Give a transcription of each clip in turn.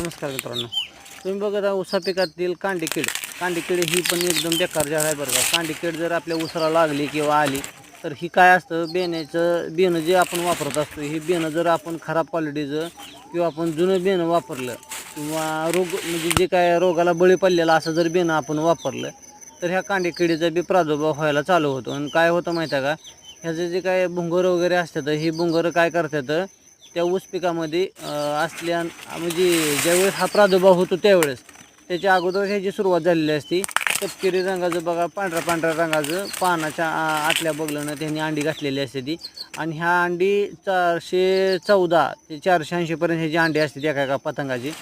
नमस्कार मित्रांनो. तुम्ही बघत आहात उसा पिकातील कांडीकीड कांडीकीड ही पण एकदम बेकार झाड आहे बरं का. कांडीकीड जर आपल्या ऊसाला लागली किंवा आली तर ही काय असतं? बेण्याचं बेणं जे आपण वापरत असतो ही बेणं जर आपण खराब क्वालिटीचं किंवा आपण जुनं बेणं वापरलं किंवा रोग म्हणजे जे काय रोगाला बळी पडलेलं असं जर बेणं आपण वापरलं तर ह्या कांडीकिडीचा बी प्रादुर्भाव व्हायला चालू होतो. आणि काय होतं माहीत आहे का? ह्याचं जे काय भुंगर वगैरे असतात ही भुंगरं काय करतात? त्या ऊस पिकामध्ये असल्या म्हणजे ज्यावेळेस हा प्रादुर्भाव होतो त्यावेळेस त्याच्या अगोदर ह्याची सुरुवात झालेली असती. तपकिरी रंगाचं बघा पांढऱ्या पांढऱ्या रंगाचं पानाच्या आतल्या बगलनं त्यांनी अंडी घातलेली असते ती. आणि ह्या अंडी चारशे चौदा ते चारशे ऐंशीपर्यंत ह्याची अंडी असते एका एका पतंगाची.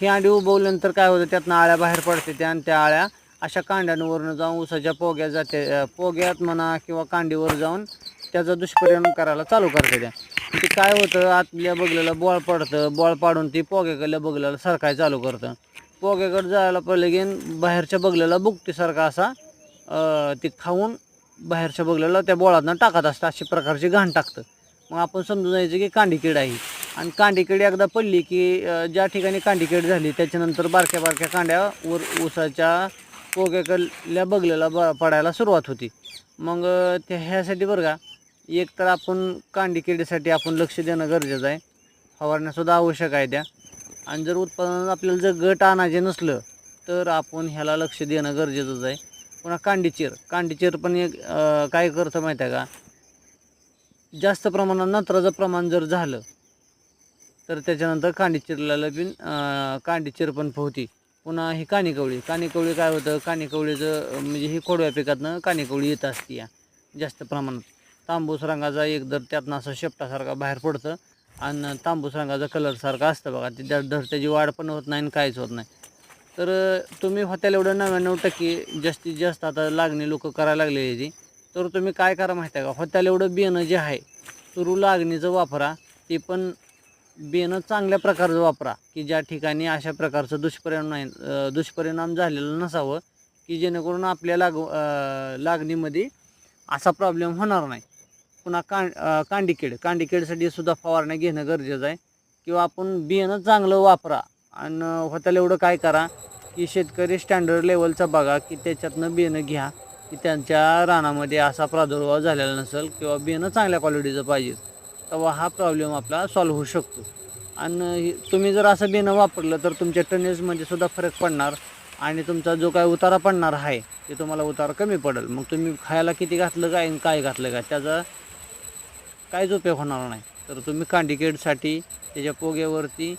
ही अंडी उभवल्यानंतर काय होतं त्यातनं आळ्या बाहेर पडते त्या आणि त्या आळ्या अशा कांड्यांवरनं जाऊन उसाच्या पोग्यात जाते पोग्यात म्हणा किंवा कांडीवर जाऊन त्याचा दुष्परिणाम करायला चालू करते त्या. ते काय होतं आतल्या बगल्याला बॉळ पडतं बॉळ पाडून ती पोग्याकडल्या बगल्याला सरकाय चालू करतं. पोग्याकडे जायला पडलं की बाहेरच्या बगलेला बुकटीसारखा असा ती खाऊन बाहेरच्या बगलेला त्या बोळातनं टाकत असतं अशा प्रकारची घाण टाकतं. मग आपण समजून जायचं की कांडीकीड आहे आणि कांडीकीड एकदा पडली की ज्या ठिकाणी कांडीकीड झाली त्याच्यानंतर बारक्या बारक्या कांड्या वर ऊसाच्या पोग्याकडल्या बगलेला ब पडायला सुरुवात होती. मग ते त्या ह्यासाठी बरं का एक तर आपण कांडी किडीसाठी आपण लक्ष देणं गरजेचं आहे. फवारण्यासुद्धा आवश्यक आहे त्या. आणि जर उत्पादनात आपल्याला जर गट आणायचे नसलं तर आपण ह्याला लक्ष देणं गरजेचंच आहे. पुन्हा कांडीचीर कांडीचीर पण एक काय करतं माहीत आहे का? जास्त प्रमाणात नत्राचं प्रमाण जर झालं तर त्याच्यानंतर कांडीचिरला बिन कांडीचेर पण पोहती. पुन्हा ही कानिकवळी कानिकवळी काय होतं? कानिकवळीचं म्हणजे ही खोडव्या पिकातनं कानिकवळी येत असते या जास्त प्रमाणात. तांबूस रंगाचा एकदर त्यातनं असं शेपटासारखा बाहेर पडतं. आणि तांबूस रंगाचा कलरसारखा असतं बघा. ते त्या धर त्याची वाढ पण होत नाही आणि काहीच होत नाही. तर तुम्ही होत्याला एवढं नव्याण्णव टक्के जास्तीत जास्त आता लागणी लोक करायला लागलेली याची तर तुम्ही काय करा माहिती आहे का? होत्याला एवढं बियाणं जे आहे सुरू लागणीचं वापरा. ते पण बियाणं चांगल्या प्रकारचं वापरा. की ज्या ठिकाणी अशा प्रकारचं दुष्परिणाम नाही दुष्परिणाम झालेलं नसावं की जेणेकरून आपल्या लाग लागणीमध्ये असा प्रॉब्लेम होणार नाही. पुन्हा कां अं, कांडीकीड. सुद्धा फवारण्या घेणं गरजेचं आहे. किंवा आपण बियाणं चांगलं वापरा आणि होत्याला एवढं काय करा की शेतकरी स्टँडर्ड लेवलचा बघा की त्याच्यातनं बियाणं घ्या की त्यांच्या रानामध्ये असा प्रादुर्भाव झालेला नसेल किंवा बियाणं चांगल्या क्वालिटीचं पाहिजे तेव्हा हा प्रॉब्लेम आपला सॉल्व्ह होऊ शकतो. आणि तुम्ही जर असं बियाणं वापरलं तर तुमच्या टनेजमध्ये सुद्धा फरक पडणार आणि तुमचा जो काय उतारा पडणार आहे ते तुम्हाला उतारा कमी पडेल. मग तुम्ही खायला किती घातलं काय आणि काय घातलं काय त्याचा काहीच उपयोग होणार नाही. तर तुम्ही कांडिकेटसाठी त्याच्या पोग्यावरती